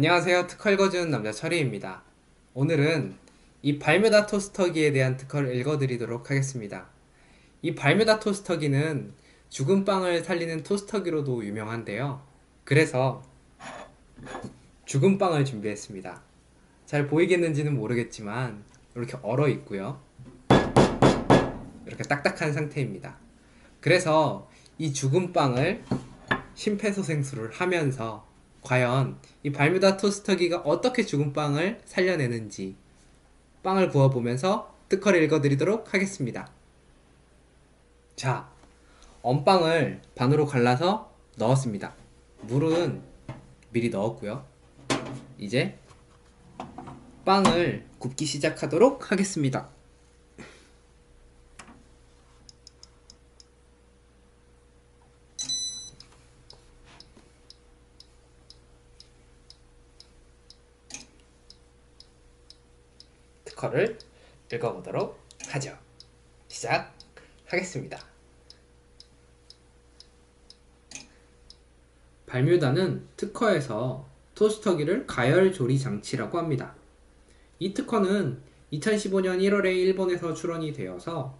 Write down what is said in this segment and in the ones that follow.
안녕하세요. 특허 읽어주는 남자 철이입니다. 오늘은 이 발뮤다 토스터기에 대한 특허를 읽어드리도록 하겠습니다. 이 발뮤다 토스터기는 죽은 빵을 살리는 토스터기로도 유명한데요. 그래서 죽은 빵을 준비했습니다. 잘 보이겠는지는 모르겠지만 이렇게 얼어 있고요. 이렇게 딱딱한 상태입니다. 그래서 이 죽은 빵을 심폐소생술을 하면서 과연 이 발뮤다 토스터기가 어떻게 죽은 빵을 살려내는지 빵을 구워보면서 특허를 읽어드리도록 하겠습니다. 자, 언빵을 반으로 갈라서 넣었습니다. 물은 미리 넣었고요. 이제 빵을 굽기 시작하도록 하겠습니다. 특허를 읽어보도록 하죠. 시작하겠습니다. 발뮤다는 특허에서 토스터기를 가열 조리 장치라고 합니다. 이 특허는 2015년 1월에 일본에서 출원이 되어서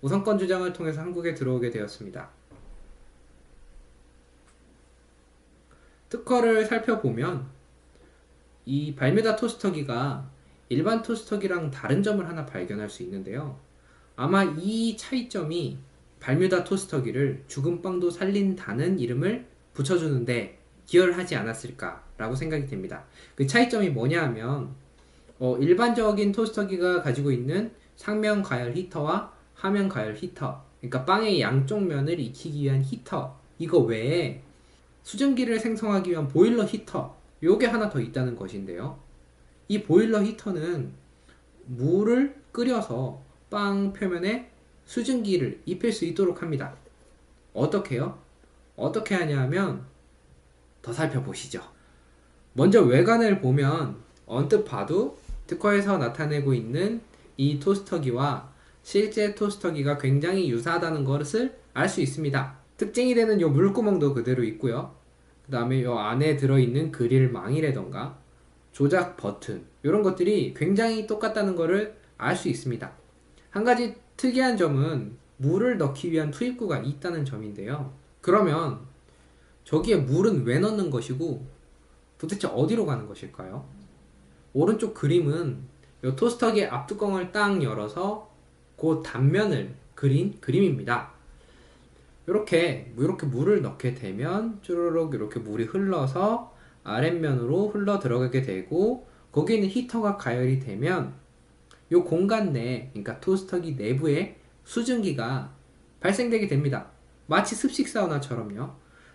우선권 주장을 통해서 한국에 들어오게 되었습니다. 특허를 살펴보면 이 발뮤다 토스터기가 일반 토스터기랑 다른 점을 하나 발견할 수 있는데요. 아마 이 차이점이 발뮤다 토스터기를 죽은 빵도 살린다는 이름을 붙여주는데 기여를 하지 않았을까라고 생각이 됩니다. 그 차이점이 뭐냐 하면 어, 일반적인 토스터기가 가지고 있는 상면 가열 히터와 하면 가열 히터 그러니까 빵의 양쪽 면을 익히기 위한 히터 이거 외에 수증기를 생성하기 위한 보일러 히터 요게 하나 더 있다는 것인데요. 이 보일러 히터는 물을 끓여서 빵 표면에 수증기를 입힐 수 있도록 합니다. 어떻게요? 어떻게 하냐면 더 살펴보시죠. 먼저 외관을 보면 언뜻 봐도 특허에서 나타내고 있는 이 토스터기와 실제 토스터기가 굉장히 유사하다는 것을 알 수 있습니다. 특징이 되는 이 물구멍도 그대로 있고요. 그 다음에 이 안에 들어있는 그릴 망이라던가 조작 버튼 이런 것들이 굉장히 똑같다는 것을 알 수 있습니다. 한 가지 특이한 점은 물을 넣기 위한 투입구가 있다는 점인데요. 그러면 저기에 물은 왜 넣는 것이고 도대체 어디로 가는 것일까요? 오른쪽 그림은 이 토스터기의 앞뚜껑을 딱 열어서 그 단면을 그린 그림입니다. 이렇게 이렇게 물을 넣게 되면 쭈르륵 이렇게 물이 흘러서 아랫면으로 흘러 들어가게 되고 거기에 있는 히터가 가열이 되면 이 공간 내 그러니까 토스터기 내부에 수증기가 발생되게 됩니다. 마치 습식 사우나처럼요.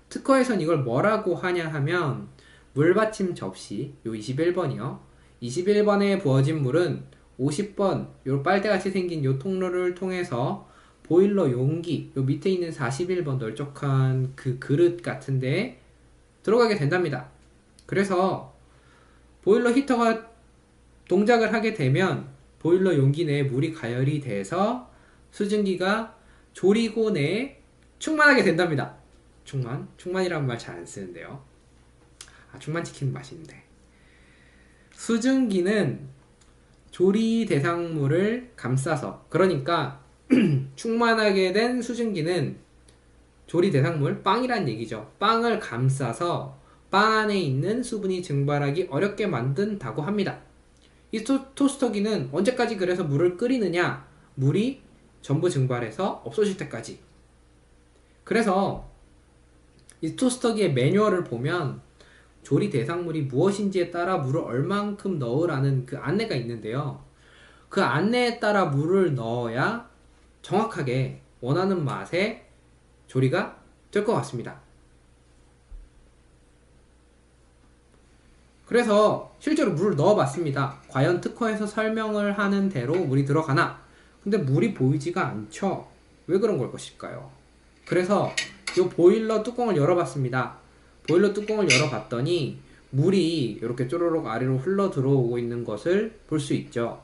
특허에선 이걸 뭐라고 하냐 하면 물받침 접시 요 21번이요. 21번에 부어진 물은 50번 요 빨대같이 생긴 요 통로를 통해서 보일러 용기 요 밑에 있는 41번 널쩍한 그 그릇 같은데 들어가게 된답니다. 그래서 보일러 히터가 동작을 하게 되면 보일러 용기 내에 물이 가열이 돼서 수증기가 조리고 내에 충만하게 된답니다. 충만? 충만이라는 말 잘 안 쓰는데요. 아, 충만치킨 맛있는데. 수증기는 조리 대상물을 감싸서, 그러니까 충만하게 된 수증기는 조리 대상물, 빵이란 얘기죠. 빵을 감싸서 빵 안에 있는 수분이 증발하기 어렵게 만든다고 합니다. 이 토, 토스터기는 언제까지 그래서 물을 끓이느냐? 물이 전부 증발해서 없어질 때까지. 그래서 이 토스터기의 매뉴얼을 보면 조리 대상물이 무엇인지에 따라 물을 얼만큼 넣으라는 그 안내가 있는데요. 그 안내에 따라 물을 넣어야 정확하게 원하는 맛의 조리가 될 것 같습니다. 그래서 실제로 물을 넣어봤습니다. 과연 특허에서 설명을 하는 대로 물이 들어가나? 근데 물이 보이지가 않죠. 왜 그런 걸 것일까요? 그래서 이 보일러 뚜껑을 열어봤습니다. 보일러 뚜껑을 열어봤더니 물이 이렇게 쪼르륵 아래로 흘러 들어오고 있는 것을 볼 수 있죠.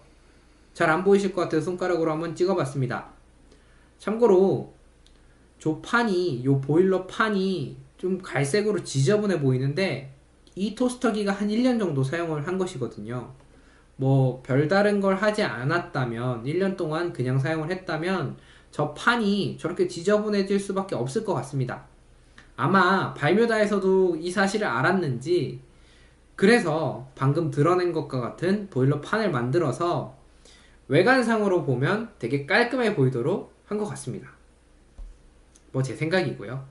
잘 안 보이실 것 같아서 손가락으로 한번 찍어봤습니다. 참고로 저 판이, 요 보일러 판이 좀 갈색으로 지저분해 보이는데 이 토스터기가 한 1년 정도 사용을 한 것이거든요. 뭐 별다른 걸 하지 않았다면 1년 동안 그냥 사용을 했다면 저 판이 저렇게 지저분해질 수밖에 없을 것 같습니다. 아마 발뮤다에서도 이 사실을 알았는지 그래서 방금 드러낸 것과 같은 보일러 판을 만들어서 외관상으로 보면 되게 깔끔해 보이도록 한 것 같습니다. 뭐 제 생각이고요.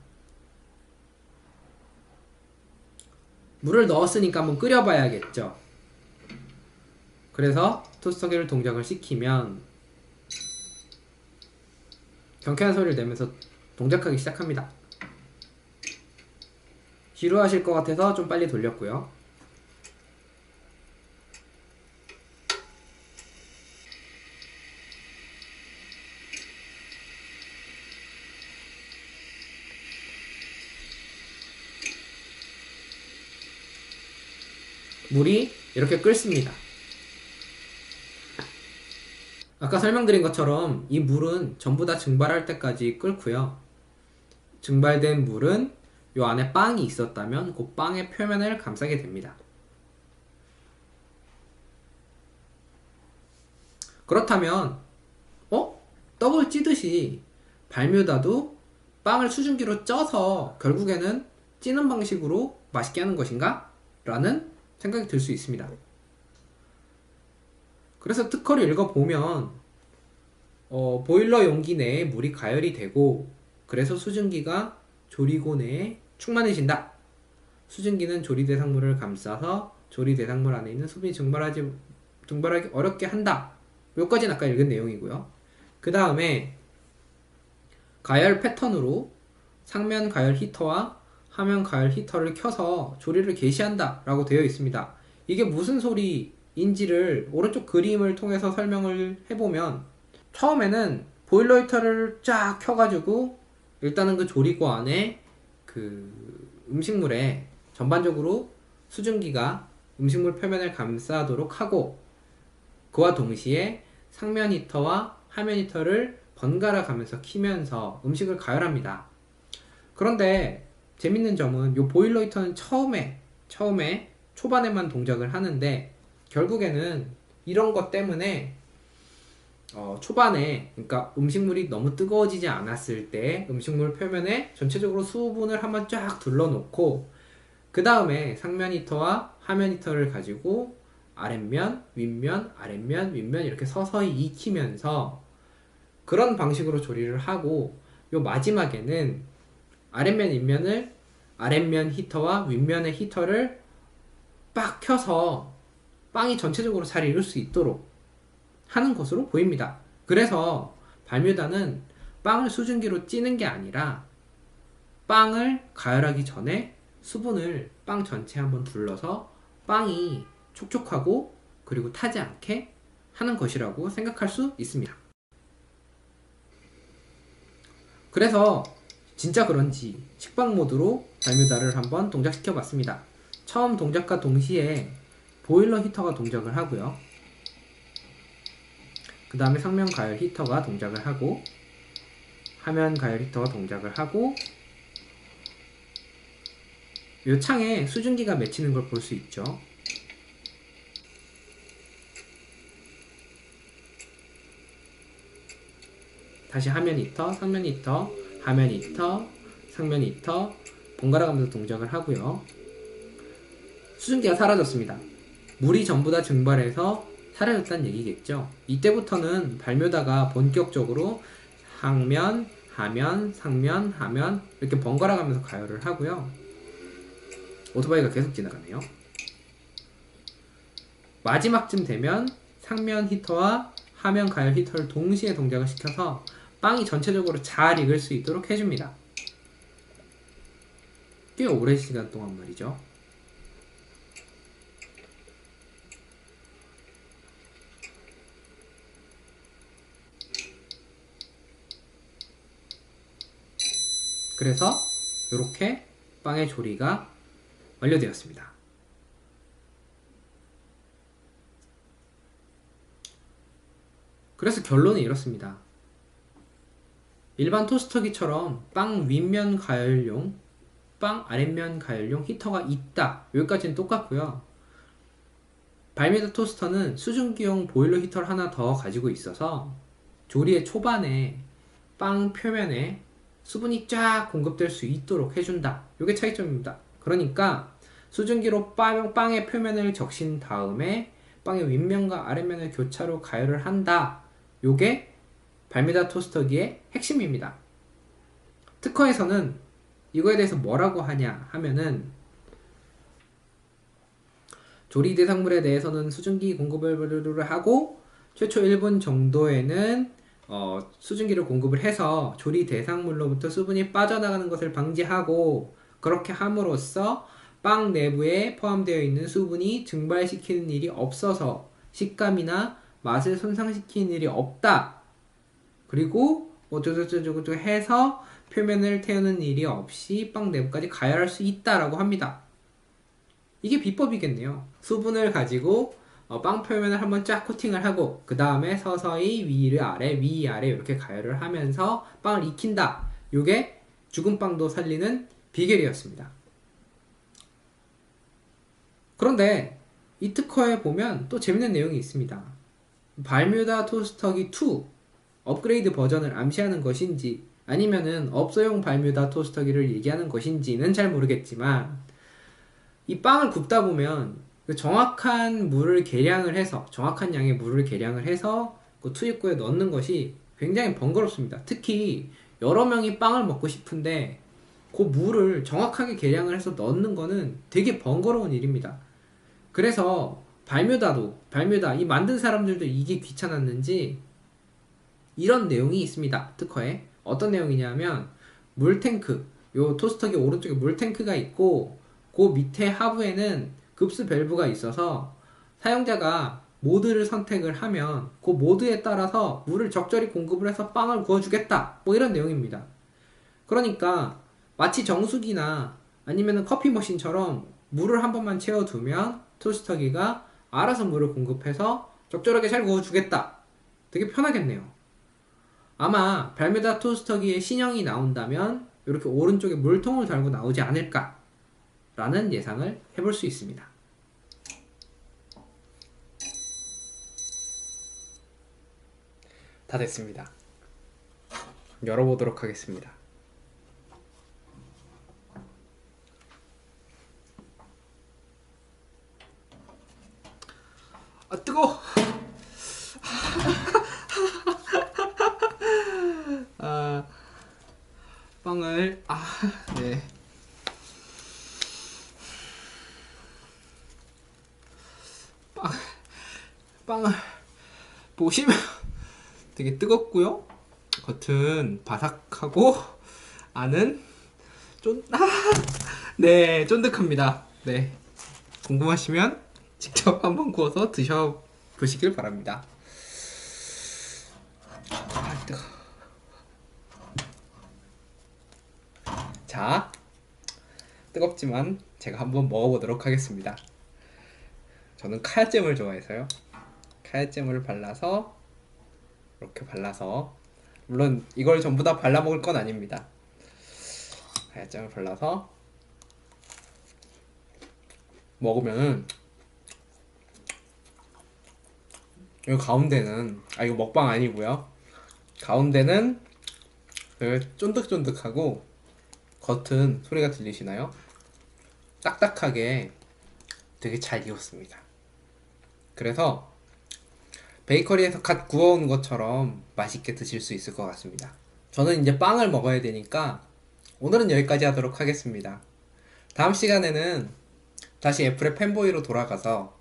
물을 넣었으니까 한번 끓여봐야겠죠. 그래서 토스터기를 동작을 시키면 경쾌한 소리를 내면서 동작하기 시작합니다. 지루하실 것 같아서 좀 빨리 돌렸고요. 물이 이렇게 끓습니다. 아까 설명드린 것처럼 이 물은 전부 다 증발할 때까지 끓고요. 증발된 물은 이 안에 빵이 있었다면 그 빵의 표면을 감싸게 됩니다. 그렇다면 어? 떡을 찌듯이 발뮤다도 빵을 수증기로 쪄서 결국에는 찌는 방식으로 맛있게 하는 것인가? 라는 생각이 들 수 있습니다. 그래서 특허를 읽어보면 어, 보일러 용기 내에 물이 가열이 되고 그래서 수증기가 조리고 내에 충만해진다. 수증기는 조리 대상물을 감싸서 조리 대상물 안에 있는 수분이 증발하지 증발하기 어렵게 한다. 여기까지는 아까 읽은 내용이고요. 그 다음에 가열 패턴으로 상면 가열 히터와 하면 가열 히터를 켜서 조리를 개시한다 라고 되어 있습니다. 이게 무슨 소리인지를 오른쪽 그림을 통해서 설명을 해보면 처음에는 보일러 히터를 쫙 켜가지고 일단은 그 조리고 안에 그 음식물에 전반적으로 수증기가 음식물 표면을 감싸도록 하고 그와 동시에 상면 히터와 하면 히터를 번갈아 가면서 키면서 음식을 가열합니다. 그런데 재밌는 점은 이 보일러 히터는 처음에 처음에 초반에만 동작을 하는데 결국에는 이런 것 때문에 어, 초반에 그러니까 음식물이 너무 뜨거워지지 않았을 때 음식물 표면에 전체적으로 수분을 한번 쫙 둘러놓고 그 다음에 상면 히터와 하면 히터를 가지고 아랫면, 윗면, 아랫면, 윗면 이렇게 서서히 익히면서 그런 방식으로 조리를 하고 요 마지막에는 아랫면, 윗면을 아랫면 히터와 윗면의 히터를 빡 켜서 빵이 전체적으로 잘 익을 수 있도록 하는 것으로 보입니다. 그래서 발뮤다는 빵을 수증기로 찌는 게 아니라 빵을 가열하기 전에 수분을 빵 전체에 한번 둘러서 빵이 촉촉하고 그리고 타지 않게 하는 것이라고 생각할 수 있습니다. 그래서 진짜 그런지 식빵 모드로 발뮤다를 한번 동작시켜 봤습니다. 처음 동작과 동시에 보일러 히터가 동작을 하고요. 그 다음에 상면 가열 히터가 동작을 하고 화면 가열 히터가 동작을 하고 이 창에 수증기가 맺히는 걸 볼 수 있죠. 다시 화면 히터, 상면 히터, 화면 히터, 상면 히터 번갈아 가면서 동작을 하고요. 수증기가 사라졌습니다. 물이 전부 다 증발해서 사라졌다는 얘기겠죠. 이때부터는 발묘다가 본격적으로 상면, 하면, 상면, 하면 이렇게 번갈아 가면서 가열을 하고요. 오토바이가 계속 지나가네요. 마지막쯤 되면 상면 히터와 하면 가열 히터를 동시에 동작을 시켜서 빵이 전체적으로 잘 익을 수 있도록 해줍니다. 꽤 오랜 시간 동안 말이죠. 그래서 이렇게 빵의 조리가 완료되었습니다. 그래서 결론은 이렇습니다. 일반 토스터기처럼 빵 윗면 가열용 빵 아랫면 가열용 히터가 있다. 여기까지는 똑같고요. 발미다 토스터는 수증기용 보일러 히터를 하나 더 가지고 있어서 조리의 초반에 빵 표면에 수분이 쫙 공급될 수 있도록 해준다. 이게 차이점입니다. 그러니까 수증기로 빵, 빵의 표면을 적신 다음에 빵의 윗면과 아랫면을 교차로 가열을 한다. 요게 발미다 토스터기의 핵심입니다. 특허에서는 이거에 대해서 뭐라고 하냐 하면은 조리 대상물에 대해서는 수증기 공급을 하고 최초 1분 정도에는 어, 수증기를 공급을 해서 조리 대상물로부터 수분이 빠져나가는 것을 방지하고 그렇게 함으로써 빵 내부에 포함되어 있는 수분이 증발시키는 일이 없어서 식감이나 맛을 손상시키는 일이 없다. 그리고 어쩌고저쩌고 해서 표면을 태우는 일이 없이 빵 내부까지 가열할 수 있다라고 합니다. 이게 비법이겠네요. 수분을 가지고 어, 빵 표면을 한번 쫙 코팅을 하고 그 다음에 서서히 위를 아래 위 아래 이렇게 가열을 하면서 빵을 익힌다. 이게 죽은 빵도 살리는 비결이었습니다. 그런데 이 특허에 보면 또 재밌는 내용이 있습니다. 발뮤다 토스터기 2 업그레이드 버전을 암시하는 것인지 아니면은 업소용 발뮤다 토스터기를 얘기하는 것인지는 잘 모르겠지만 이 빵을 굽다 보면 그 정확한 물을 계량을 해서 정확한 양의 물을 계량을 해서 그 투입구에 넣는 것이 굉장히 번거롭습니다. 특히 여러 명이 빵을 먹고 싶은데 그 물을 정확하게 계량을 해서 넣는 거는 되게 번거로운 일입니다. 그래서 발뮤다도 발뮤다 이 만든 사람들도 이게 귀찮았는지 이런 내용이 있습니다. 특허에 어떤 내용이냐면 물탱크 요 토스터기 오른쪽에 물탱크가 있고 그 밑에 하부에는 급수 밸브가 있어서 사용자가 모드를 선택을 하면 그 모드에 따라서 물을 적절히 공급을 해서 빵을 구워주겠다 뭐 이런 내용입니다. 그러니까 마치 정수기나 아니면 커피 머신처럼 물을 한 번만 채워두면 토스터기가 알아서 물을 공급해서 적절하게 잘 구워주겠다. 되게 편하겠네요. 아마 발메다 토스터기의 신형이 나온다면 이렇게 오른쪽에 물통을 달고 나오지 않을까 라는 예상을 해볼 수 있습니다. 다 됐습니다. 열어보도록 하겠습니다. 아 뜨거. 아 빵을 아 네. 빵 빵을 보시면 되게 뜨겁고요. 겉은 바삭하고 안은 쫀, 아, 네, 쫀득합니다. 네. 궁금하시면 직접 한번 구워서 드셔보시길 바랍니다. 아. 자, 뜨겁지만 제가 한번 먹어보도록 하겠습니다. 저는 카야잼을 좋아해서요. 카야잼을 발라서 이렇게 발라서 물론 이걸 전부 다 발라 먹을 건 아닙니다. 하얀장을 발라서 먹으면은 이 가운데는 아 이거 먹방 아니고요. 가운데는 그 쫀득쫀득하고 겉은 소리가 들리시나요? 딱딱하게 되게 잘 익었습니다. 그래서 베이커리에서 갓 구워온 것처럼 맛있게 드실 수 있을 것 같습니다. 저는 이제 빵을 먹어야 되니까 오늘은 여기까지 하도록 하겠습니다. 다음 시간에는 다시 애플의 팬보이로 돌아가서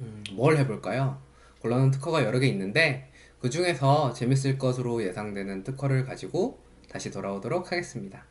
음, 뭘 해볼까요? 물론 특허가 여러 개 있는데 그 중에서 재밌을 것으로 예상되는 특허를 가지고 다시 돌아오도록 하겠습니다.